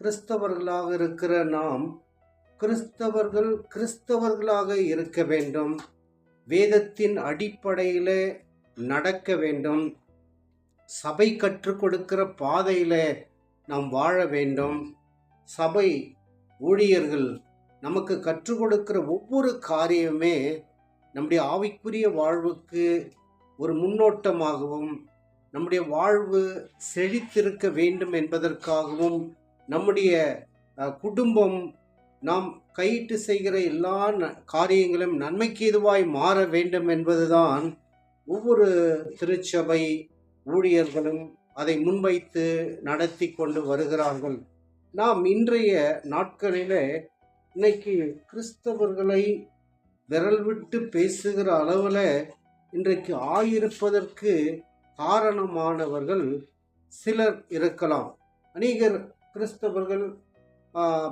கிறிஸ்தவர்களாக இருக்கிற நாம் கிறிஸ்தவர்கள் கிறிஸ்தவர்களாக இருக்க வேண்டும். வேதத்தின் அடிப்படையில் நடக்க வேண்டும். சபை கற்றுக் கொடுக்கிற பாதையில் நாம் வாழ வேண்டும். சபை ஊழியர்கள் நமக்கு கற்றுக் கொடுக்கிற ஒவ்வொரு காரியமே நம்முடைய ஆவிக்குரிய வாழ்வுக்கு ஒரு முன்னோட்டமாகவும் நம்முடைய வாழ்வு செழித்திருக்க வேண்டும் என்பதற்காகவும் நம்முடைய குடும்பம் நாம் கையிட்டு செய்கிற எல்லா ந- காரியங்களும் நன்மைக்கு எதுவாய் மாற வேண்டும் என்பதுதான் ஒவ்வொரு திருச்சபை ஊழியர்களும் அதை முன்வைத்து நடத்தி கொண்டு வருகிறார்கள். நாம் இன்றைய நாட்களில் இன்னைக்கு கிறிஸ்தவர்களை விரல் விட்டு பேசுகிற அளவில் இன்றைக்கு ஆயிருப்பதற்கு காரணமானவர்கள் சிலர் இருக்கலாம். அநேகர் கிறிஸ்தவர்கள்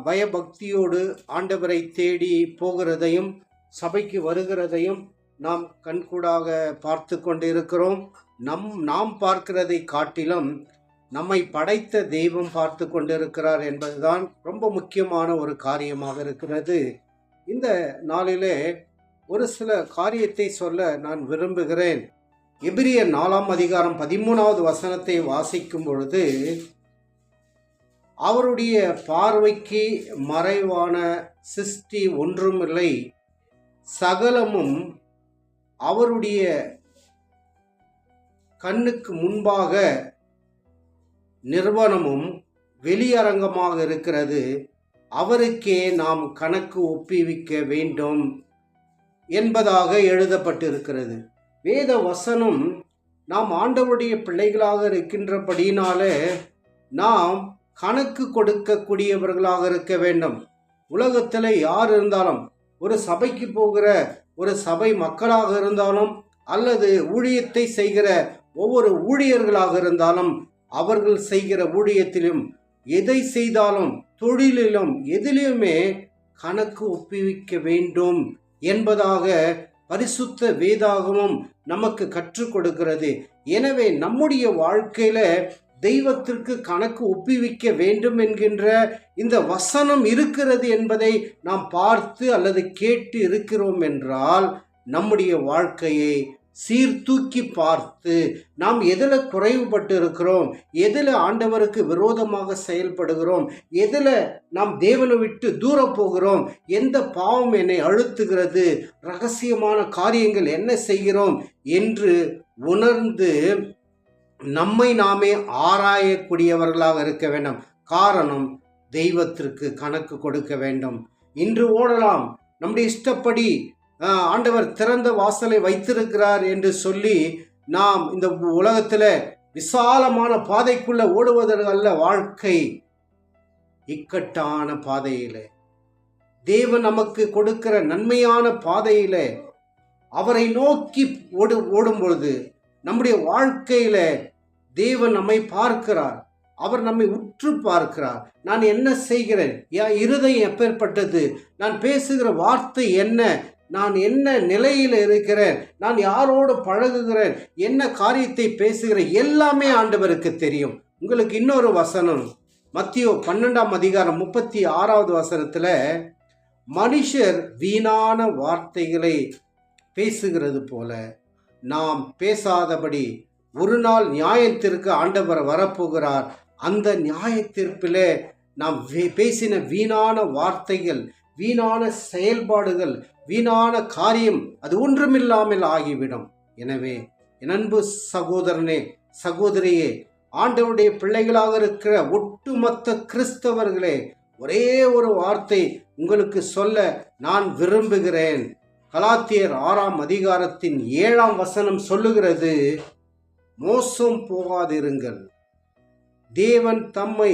பயபக்தியோடு ஆண்டவரை தேடி போகிறதையும் சபைக்கு வருகிறதையும் நாம் கண்கூடாக பார்த்து கொண்டிருக்கிறோம். நம் நாம் பார்க்கிறதை காட்டிலும் நம்மை படைத்த தெய்வம் பார்த்து கொண்டிருக்கிறார் என்பதுதான் ரொம்ப முக்கியமான ஒரு காரியமாக இருக்கிறது. இந்த நாளிலே ஒரு சில காரியத்தை சொல்ல நான் விரும்புகிறேன். எபிரிய நாலாம் அதிகாரம் பதிமூணாவது வசனத்தை வாசிக்கும் பொழுது அவருடைய பார்வைக்கு மறைவான சிருஷ்டி ஒன்றுமில்லை சகலமும் அவருடைய கண்ணுக்கு முன்பாக நிறுவனமும் வெளியரங்கமாக இருக்கிறது. அவருக்கே நாம் கணக்கு ஒப்புவிக்க வேண்டும் என்பதாக எழுதப்பட்டிருக்கிறது. வேத வசனம் நாம் ஆண்டவருடைய பிள்ளைகளாக இருக்கின்றபடியினாலே நாம் கணக்கு கொடுக்கக்கூடியவர்களாக இருக்க வேண்டும். உலகத்தில் யார் இருந்தாலும் ஒரு சபைக்கு போகிற ஒரு சபை மக்களாக இருந்தாலும் அல்லது ஊழியத்தை செய்கிற ஒவ்வொரு ஊழியர்களாக இருந்தாலும் அவர்கள் செய்கிற ஊழியத்திலும் எதை செய்தாலும் தொழிலிலும் எதிலையுமே கணக்கு ஒப்புவிக்க வேண்டும் என்பதாக பரிசுத்த வேதாகமும் நமக்கு கற்றுக் கொடுக்கிறது. எனவே நம்முடைய வாழ்க்கையில தெய்வத்திற்கு கணக்கு ஒப்புவிக்க வேண்டும் என்கின்ற இந்த வசனம் இருக்கிறது என்பதை நாம் பார்த்து அல்லது கேட்டு இருக்கிறோம் என்றால் நம்முடைய வாழ்க்கையை சீர்தூக்கி பார்த்து நாம் எதில் குறைவுபட்டு இருக்கிறோம் எதில் ஆண்டவருக்கு விரோதமாக செயல்படுகிறோம் எதில் நாம் தேவனை விட்டு தூர போகிறோம் எந்த பாவம் என்னை அழுத்துகிறது ரகசியமான காரியங்கள் என்ன செய்கிறோம் என்று உணர்ந்து நம்மை நாமே ஆராயக்கூடியவர்களாக இருக்க வேண்டும். காரணம் தெய்வத்திற்கு கணக்கு கொடுக்க வேண்டும். இன்று ஓடலாம். நம்முடைய இஷ்டப்படி ஆண்டவர் திறந்த வாசலை வைத்திருக்கிறார் என்று சொல்லி நாம் இந்த உலகத்தில் விசாலமான பாதைக்குள்ள ஓடுவதற்கல்ல வாழ்க்கை. இக்கட்டான பாதையில். தேவன் நமக்கு கொடுக்கிற நன்மையான பாதையில் அவரை நோக்கி ஓடு ஓடும் பொழுது நம்முடைய வாழ்க்கையில தேவன் நம்மை பார்க்கிறார். அவர் நம்மை உற்று பார்க்கிறார். நான் என்ன செய்கிறேன்? என் இருதயம் எப்பேற்பட்டது? நான் பேசுகிற வார்த்தை என்ன? நான் என்ன நிலையில் இருக்கிறேன்? நான் யாரோடு பழகுகிறேன்? என்ன காரியத்தை பேசுகிறேன்? எல்லாமே ஆண்டவருக்கு தெரியும். உங்களுக்கு இன்னொரு வசனம். மத்தியோ பன்னெண்டாம் அதிகாரம் முப்பத்தி ஆறாவது வசனத்தில் மனுஷர் வீணான வார்த்தைகளை பேசுகிறது போல நாம் பேசாதபடி ஒரு நாள் நியாயத்திற்கு ஆண்டவர் வரப்போகிறார். அந்த நியாயத்திற்பிலே நாம் பேசின வீணான வார்த்தைகள் வீணான செயல்பாடுகள் வீணான காரியம் அது ஒன்றுமில்லாமல் ஆகிவிடும். எனவே அன்பு சகோதரனே சகோதரியே ஆண்டவருடைய பிள்ளைகளாக இருக்கிற ஒட்டுமொத்த கிறிஸ்தவர்களே ஒரே ஒரு வார்த்தை உங்களுக்கு சொல்ல நான் விரும்புகிறேன். கலாத்தியர் ஆறாம் அதிகாரத்தின் ஏழாம் வசனம் சொல்லுகிறது மோசம் போகாதிருங்கள். தேவன் தம்மை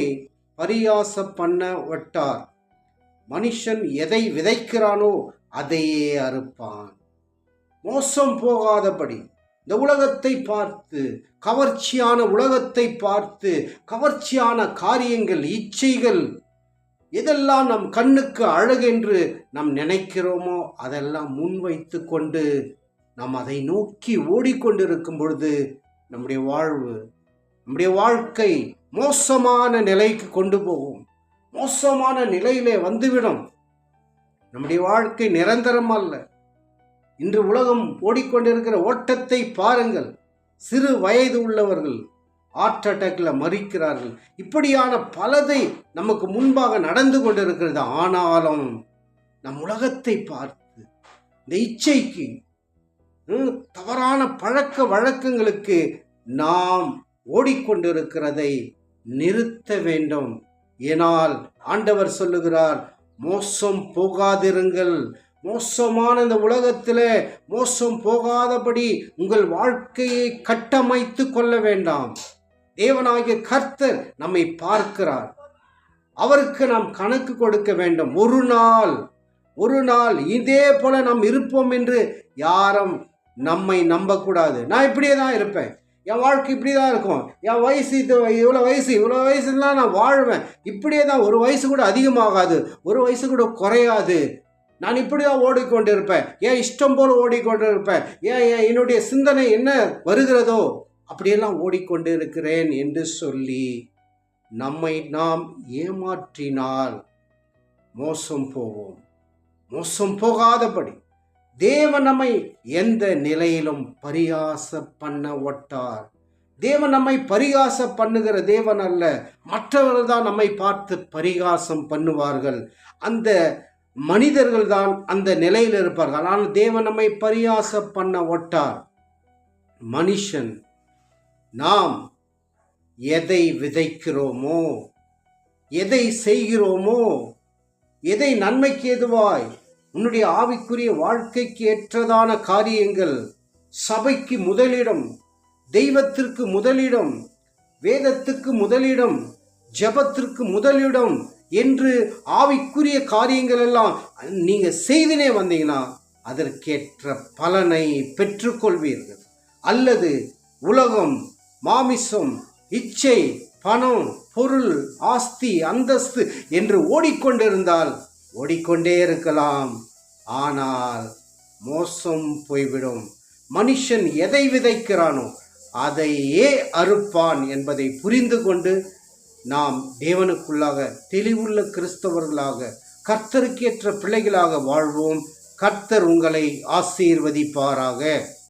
பரியாச பண்ண விட்டார். மனுஷன் எதை விதைக்கிறானோ அதையே அறுப்பான். மோசம் போகாதபடி இந்த உலகத்தை பார்த்து கவர்ச்சியான உலகத்தை பார்த்து கவர்ச்சியான காரியங்கள் இச்சைகள் எதெல்லாம் நம் கண்ணுக்கு அழகென்று நாம் நினைக்கிறோமோ அதெல்லாம் முன்வைத்து கொண்டு நாம் அதை நோக்கி ஓடிக்கொண்டிருக்கும் பொழுது நம்முடைய வாழ்வு நம்முடைய வாழ்க்கை மோசமான நிலைக்கு கொண்டு போகும். மோசமான நிலையிலே வந்துவிடும். நம்முடைய வாழ்க்கை நிரந்தரம் அல்ல. இன்று உலகம் ஓடிக்கொண்டிருக்கிற ஓட்டத்தை பாருங்கள். சிறு வயது உள்ளவர்கள் ஹார்ட் அட்டாக்ல மறிக்கிறார்கள். இப்படியான பலதை நமக்கு முன்பாக நடந்து கொண்டிருக்கிறது. ஆனாலும் நம் உலகத்தை பார்த்து இந்த இச்சைக்கு தவறான பழக்க வழக்கங்களுக்கு நாம் ஓடிக்கொண்டிருக்கிறதை நிறுத்த வேண்டும். ஏனால் ஆண்டவர் சொல்லுகிறார் மோசம் போகாதிருங்கள். மோசமான இந்த உலகத்தில் மோசம் போகாதபடி உங்கள் வாழ்க்கையை கட்டமைத்து கொள்ள வேண்டாம். தேவனாகிய கர்த்தர் நம்மை பார்க்கிறார். அவருக்கு நாம் கணக்கு கொடுக்க வேண்டும். ஒரு நாள் ஒரு நாள் இதே போல நாம் இருப்போம் என்று யாரும் நம்மை நம்பக்கூடாது. நான் இப்படியே தான் இருப்பேன். என் வாழ்க்கை இப்படி தான் இருக்கும். என் வயசு இது இவ்வளோ வயசு இவ்வளோ வயசுலாம் நான் வாழ்வேன். இப்படியே தான் ஒரு வயசு கூட அதிகமாகாது. ஒரு வயசு கூட குறையாது. நான் இப்படி தான் ஓடிக்கொண்டிருப்பேன். ஏன் இஷ்டம் போல ஓடிக்கொண்டிருப்பேன்? ஏன் ஏன் என்னுடைய சிந்தனை என்ன வருகிறதோ அப்படியெல்லாம் ஓடிக்கொண்டு இருக்கிறேன் என்று சொல்லி நம்மை நாம் ஏமாற்றினால் மோசம் போவோம். மோசம் போகாதபடி. தேவன் நம்மை எந்த நிலையிலும் பரியாச பண்ண ஒட்டார் தேவன் நம்மை பரிகாச பண்ணுகிற தேவன் அல்ல. மற்றவர்கள் தான் நம்மை பார்த்து பரிகாசம் பண்ணுவார்கள். அந்த மனிதர்கள் தான் அந்த நிலையில் இருப்பார்கள். ஆனால் தேவன் நம்மை பரியாச பண்ண ஒட்டார் மனுஷன் நாம் எதை விதைக்கிறோமோ எதை செய்கிறோமோ எதை நன்மைக்கு எதுவாய் உன்னுடைய ஆவிக்குரிய வாழ்க்கைக்கு ஏற்றதான காரியங்கள் சபைக்கு முதலிடம் தெய்வத்திற்கு முதலிடம் வேதத்துக்கு முதலிடம் ஜெபத்திற்கு முதலிடம் என்று ஆவிக்குரிய காரியங்கள் எல்லாம் நீங்க செய்தினே வந்தீங்கன்னா அதற்கேற்ற பலனை பெற்றுக்கொள்வீர்கள். அல்லது உலகம் மாமிசம் இச்சை பணம் பொருள் ஆஸ்தி அந்தஸ்து என்று ஓடிக்கொண்டிருந்தால் ஓடிக்கொண்டே இருக்கலாம். ஆனால் மோசம் போய்விடும். மனுஷன் எதை விதைக்கிறானோ அதையே அறுப்பான் என்பதை புரிந்து கொண்டு நாம் தேவனுக்குள்ளாக தெளிவுள்ள கிறிஸ்தவர்களாக கர்த்தருக்கேற்ற பிள்ளைகளாக வாழ்வோம். கர்த்தர் உங்களை ஆசீர்வதிப்பாராக.